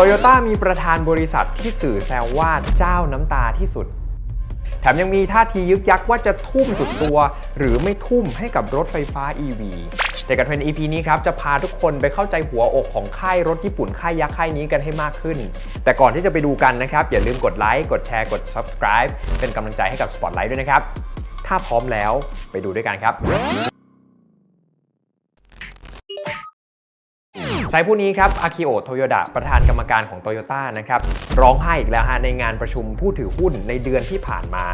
โตโยต้ามีประธานบริษัทที่สื่อแซวว่าเจ้าน้ำตาที่สุด แถมยังมีท่าทียึกยักว่าจะทุ่มสุดตัว หรือไม่ทุ่มให้กับรถไฟฟ้า EV แต่กับเทรนด์ EP นี้ครับ จะพาทุกคนไปเข้าใจหัวอกของค่ายรถญี่ปุ่นค่ายยักษ์ค่ายนี้กันให้มากขึ้น แต่ก่อนที่จะไปดูกันนะครับ อย่าลืมกดไลค์กดแชร์กด subscribe เป็นกำลังใจให้กับ Spotlight ด้วยนะครับ ถ้าพร้อมแล้วไปดูด้วยกันครับ สายผู้นี้ครับอากิโอโตโยดะประธานกรรมการของโตโยต้านะครับร้องไห้อีกแล้วฮะในงานประชุมผู้ถือหุ้นในเดือนที่ผ่านมา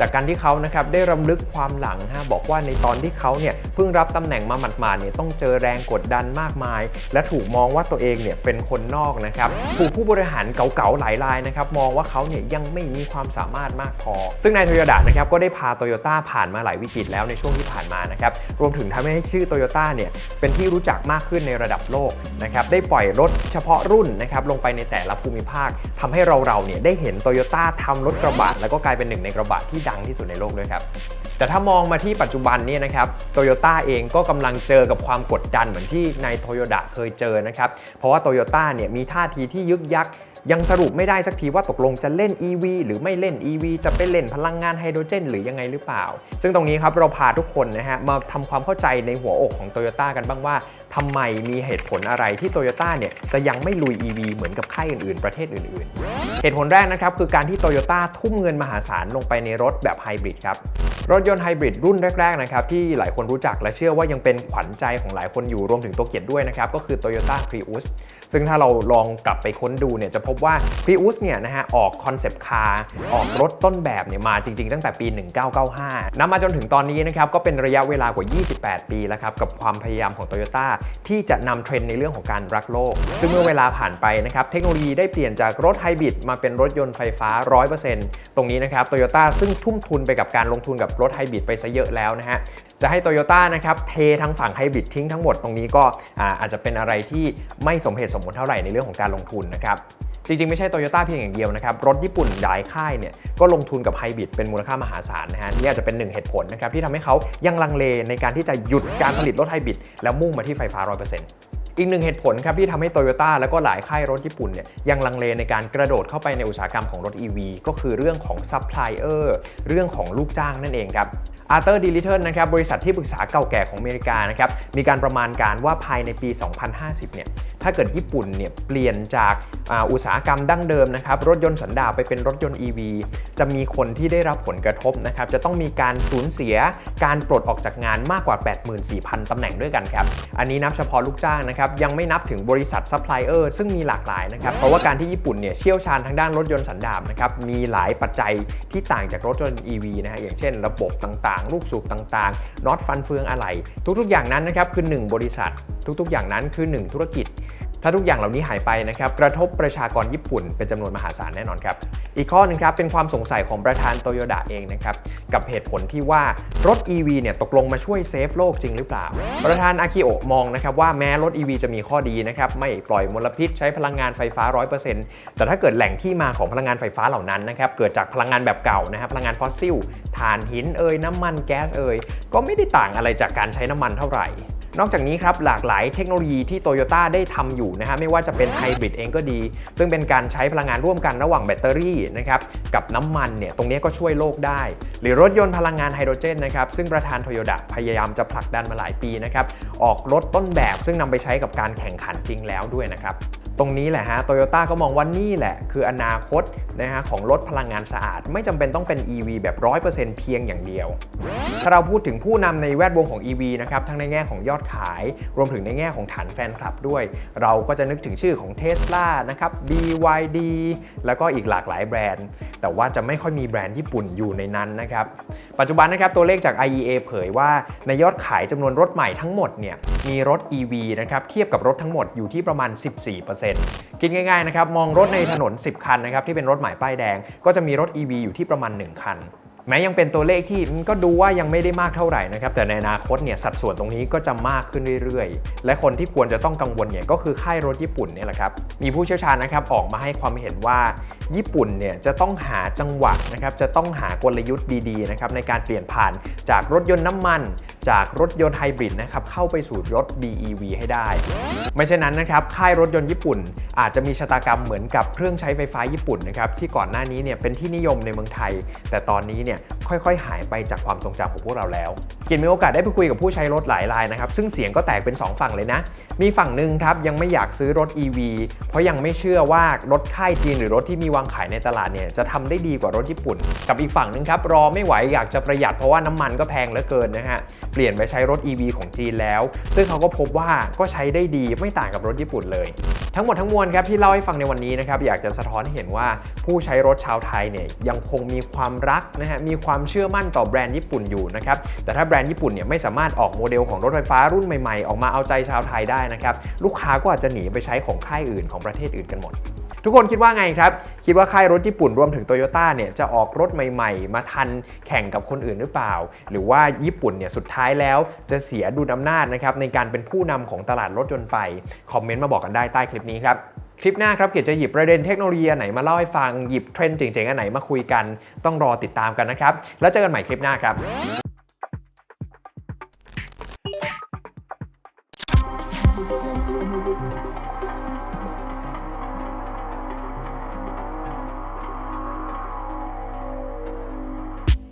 จากการที่เขานะครับได้รำลึกความหลังฮะบอกว่าในตอนที่เขาเนี่ยเพิ่งรับตำแหน่งมาหมาดๆเนี่ยต้องเจอแรงกดดันมากมาย และถูกมองว่าตัวเองเนี่ยเป็นคนนอกนะครับถูกผู้บริหารเก่าๆหลายรายนะครับมองว่าเขาเนี่ยยังไม่มีความสามารถมากพอ ซึ่งนายโตโยดะนะครับก็ได้พาโตโยต้าผ่านมาหลายวิกฤตแล้วในช่วงที่ผ่านมานะครับรวมถึงทำให้ชื่อโตโยต้าเนี่ยเป็นที่รู้จักมากขึ้นในระดับโลกนะครับได้ปล่อยรถเฉพาะรุ่นนะครับลงไปในแต่ละภูมิภาคทำให้เราเราเนี่ยได้เห็นโตโยต้าทำรถกระบะแล้วก็กลายเป็นหนึ่งในกระบะที่ดังที่สุดในโลกด้วยครับ แต่ถ้ามองมาที่ปัจจุบันนี่นะครับโตโยต้าเองก็กำลังเจอกับความกดดันเหมือนที่นายโตโยดะเคยเจอนะครับ เพราะว่าโตโยต้าเนี่ยมีท่าทีที่ยึกยักยังสรุปไม่ได้สักทีว่าตกลงจะเล่น EV หรือไม่เล่น EV จะไปเล่นพลังงานไฮโดรเจน หรือยังไงหรือเปล่า ซึ่งตรงนี้ครับเราพาทุกคนนะฮะมาทำความเข้าใจในหัวอกของโตโยต้ากันบ้างว่าทำไมมีเหตุผลอะไรที่โตโยต้าเนี่ยจะยังไม่ลุย EV เหมือนกับค่ายอื่นๆ ประเทศอื่นๆ เหตุผลแรกนะครับคือการที่โตโยต้าทุ่มเงินมหาศาลลงไปในรถแบบไฮบริดครับรถยนต์ไฮบริดรุ่นแรกๆนะครับที่หลายคนรู้จักและเชื่อว่ายังเป็นขวัญใจของหลายคนอยู่รวมถึงตัวเกียรติด้วยนะครับก็คือ Toyota Prius ซึ่งถ้าเราลองกลับไปค้นดูเนี่ยจะพบว่า Prius เนี่ยนะฮะออกคอนเซปต์คาร์ออกรถต้นแบบเนี่ยมาจริง ๆ ตั้งแต่ปี 1995นำมาจนถึงตอนนี้นะครับก็เป็นระยะเวลากว่า 28 ปีแล้วครับกับความพยายามของ Toyota ที่จะนำเทรนด์ในเรื่องของการรักโลก ซึ่งเมื่อเวลาผ่านไปนะครับเทคโนโลยีได้เปลี่ยนจากรถไฮบริดมาเป็นรถยนต์ไฟฟ้า 100%ตรงนี้นะครับโตโยต้าซึ่งทุ่มทุนไปกับการลงทุนกับรถไฮบริดไปซะเยอะแล้วนะฮะจะให้โตโยต้านะครับเททั้งฝั่งไฮบริดทิ้งทั้งหมดตรงนี้ก็อาอาจจะเป็นอะไรที่ไม่สมเหตุสมผลเท่าไหร่ในเรื่องของการลงทุนนะครับจริง ๆ ไม่ใช่โตโยต้าเพียงอย่างเดียวนะครับ รถญี่ปุ่นหลายค่ายเนี่ยก็ลงทุนกับไฮบริดเป็นมูลค่ามหาศาลนะฮะนี่อาจจะเป็นหนึ่งเหตุผลนะครับที่ทำให้เขายังลังเลในการที่จะหยุดการผลิตรถไฮบริดแล้วมุ่งมาที่ไฟฟ้า 100%อีกหนึ่งเหตุผลครับที่ทำให้โตโยต้าแล้วก็หลายค่ายรถญี่ปุ่นเนี่ยยังลังเลในการกระโดดเข้าไปในอุตสาหกรรมของรถ EV ก็คือเรื่องของซัพพลายเออร์เรื่องของลูกจ้างนั่นเองครับอาร์เตอร์ดีลิเทิลนะครับบริษัทที่ปรึกษาเก่าแก่ของอเมริกานะครับมีการประมาณการว่าภายในปี 2050 เนี่ย ถ้าเกิดญี่ปุ่นเนี่ยเปลี่ยนจากอาอุตสาหกรรมดั้งเดิมนะครับรถยนต์สันดาปไปเป็นรถยนต์ EV จะมีคนที่ได้รับผลกระทบนะครับจะต้องมีการสูญเสียการปลดออกจากงานมากกว่า 84,000 ตำแหน่งด้วยกันครับอันนี้นับเฉพาะลูกจ้างนะครับยังไม่นับถึงบริษัทซัพพลายเออร์ซึ่งมีหลากหลายนะครับเพราะว่าการที่ญี่ปุ่นเนี่ยเชี่ยวชาญทางด้านรถยนต์สันดาปนะครับมีหลายปัจจัยที่ต่างจากรถยนต์ EV นะฮะอย่างเช่น ระบบต่างๆ ลูกสูบต่างๆน็อตฟันเฟืองอะไรทุกๆ อย่างนั้นนะครับคือ 1 บริษัท ทุกๆ อย่างนั้นคือ 1 ธุรกิจ ถ้าทุกอย่างเหล่านี้หายไปนะครับกระทบประชากรญี่ปุ่นเป็นจำนวนมหาศาลแน่นอนครับอีกข้อหนึงครับเป็นความสงสัยของประธานโตโยดะเองนะครับกับเหตุผลที่ว่ารถ EV เนี่ยตกลงมาช่วยเซฟโลกจริงหรือเปล่า ประธานอากิโอะมองนะครับว่าแม้รถ EV จะมีข้อดีนะครับไม่ปล่อยมลพิษใช้พลังงานไฟฟ้า 100%แต่ถ้าเกิดแหล่งที่มาของพลังงานไฟฟ้าเหล่านั้นนะครับเกิดจากพลังงานแบบเก่านะครับพลังงานฟอสซิลถ่านหินเอ่ยน้ำมันแก๊สเอ่ยก็ไม่ได้ต่างอะไรจากการใช้น้ำมันเท่าไหร่ นอกจากนี้ครับหลากหลายเทคโนโลยีที่โตโยต้าได้ทำอยู่นะฮะไม่ว่าจะเป็นไฮบริดเองก็ดี ซึ่งเป็นการใช้พลังงานร่วมกันระหว่างแบตเตอรี่นะครับกับน้ำมันเนี่ยตรงนี้ก็ช่วยโลกได้ หรือรถยนต์พลังงานไฮโดรเจนนะครับซึ่งประธานโตโยต้าพยายามจะผลักดันมาหลายปีนะครับออกรถต้นแบบซึ่งนำไปใช้กับการแข่งขันจริงแล้วด้วยนะครับตรงนี้แหละฮะโตโยต้าก็มองว่านี่แหละ คืออนาคตนะฮะของรถพลังงานสะอาด ไม่จำเป็นต้องเป็น EV แบบ 100%เพียงอย่างเดียว ถ้าเราพูดถึงผู้นำในแวดวงของ EV นะครับทั้งในแง่ของยอดขาย รวมถึงในแง่ของฐานแฟนคลับด้วย เราก็จะนึกถึงชื่อของ Tesla นะครับ BYD แล้วก็อีกหลากหลายแบรนด์ แต่ว่าจะไม่ค่อยมีแบรนด์ญี่ปุ่นอยู่ในนั้นนะครับปัจจุบันนะครับตัวเลขจาก IEA เผยว่าในยอดขายจำนวนรถใหม่ทั้งหมดเนี่ยมีรถ EV นะครับเทียบกับรถทั้งหมดอยู่ที่ประมาณ 14%คิดง่ายๆนะครับมองรถในถนน 10 คันนะครับที่เป็นรถหม่ป้ายแดง ก็จะมีรถ EV อยู่ที่ประมาณ 1 คัน แม้ยังเป็นตัวเลขที่มันก็ดูว่ายังไม่ได้มากเท่าไหร่นะครับแต่ในอนาคตเนี่ยสัดส่วนตรงนี้ก็จะมากขึ้นเรื่อยๆ และคนที่ควรจะต้องกังวลเนี่ยก็คือค่ายรถญี่ปุ่นเนี่ยแหละครับมีผู้เชี่ยวชาญนะครับออกมาให้ความเห็นว่า ญี่ปุ่นเนี่ยจะต้องหาจังหวะนะครับจะต้องหากลยุทธ์ดีๆนะครับในการเปลี่ยนผ่านจากรถยนต์น้ำมัน จากรถยนต์ไฮบริดนะครับเข้าไปสู่รถ BEV ให้ได้ ไม่เช่นนั้นนะครับค่ายรถยนต์ญี่ปุ่น อาจจะมีชะตากรรมเหมือนกับเครื่องใช้ไฟฟ้าญี่ปุ่นนะครับที่ก่อนหน้านี้เนี่ยเป็นที่นิยมในเมืองไทย แต่ตอนนี้เนี่ย ค่อยๆ หายไปจากความทรงจำของพวกเราแล้วเกียรติมีโอกาสได้ไปคุยกับผู้ใช้รถหลายรายนะครับ ซึ่งเสียงก็แตกเป็น 2 ฝั่งเลยนะ มีฝั่งหนึ่งครับ ยังไม่อยากซื้อรถ EV เพราะยังไม่เชื่อว่ารถค่ายจีนหรือรถที่มีวางขายในตลาดเนี่ยจะทำได้ดีกว่ารถญี่ปุ่น กับอีกฝั่งหนึ่งครับรอไม่ไหวอยากจะประหยัดเพราะว่าน้ำมันก็แพงเหลือเกินนะฮะเปลี่ยนไปใช้รถ EV ของจีนแล้ว ซึ่งเขาก็พบว่าก็ใช้ได้ดีไม่ต่างกับรถญี่ปุ่นเลย ทั้งหมดทั้งมวลครับที่เล่าให้ฟังในวันนี้นะครับอยากจะสะท้อนให้เห็นว่าผู้ใช้รถชาวไทยเนี่ยยังคงมีความรักนะฮะมีความความเชื่อมั่นต่อแบรนด์ญี่ปุ่นอยู่นะครับแต่ถ้าแบรนด์ญี่ปุ่นเนี่ยไม่สามารถออกโมเดลของรถไฟฟ้ารุ่นใหม่ๆ ออกมาเอาใจชาวไทยได้นะครับลูกค้าก็อาจจะหนีไปใช้ของค่ายอื่นของประเทศอื่นกันหมดทุกคนคิดว่าไงครับ คิดว่าค่ายรถญี่ปุ่นรวมถึงโตโยต้าเนี่ยจะออกรถใหม่ๆ มาทันแข่งกับคนอื่นหรือเปล่า หรือว่าญี่ปุ่นเนี่ยสุดท้ายแล้วจะเสียดุลอำนาจนะครับในการเป็นผู้นำของตลาดรถยนต์ไป คอมเมนต์มาบอกกันได้ใต้คลิปนี้ครับ คลิปหน้าครับเกียรติจะหยิบประเด็นเทคโนโลยีอันไหนมาเล่าให้ฟังหยิบเทรนด์เจ๋งๆอันไหนมาคุยกัน ต้องรอติดตามกันนะครับ แล้วเจอกันใหม่คลิปหน้าครับ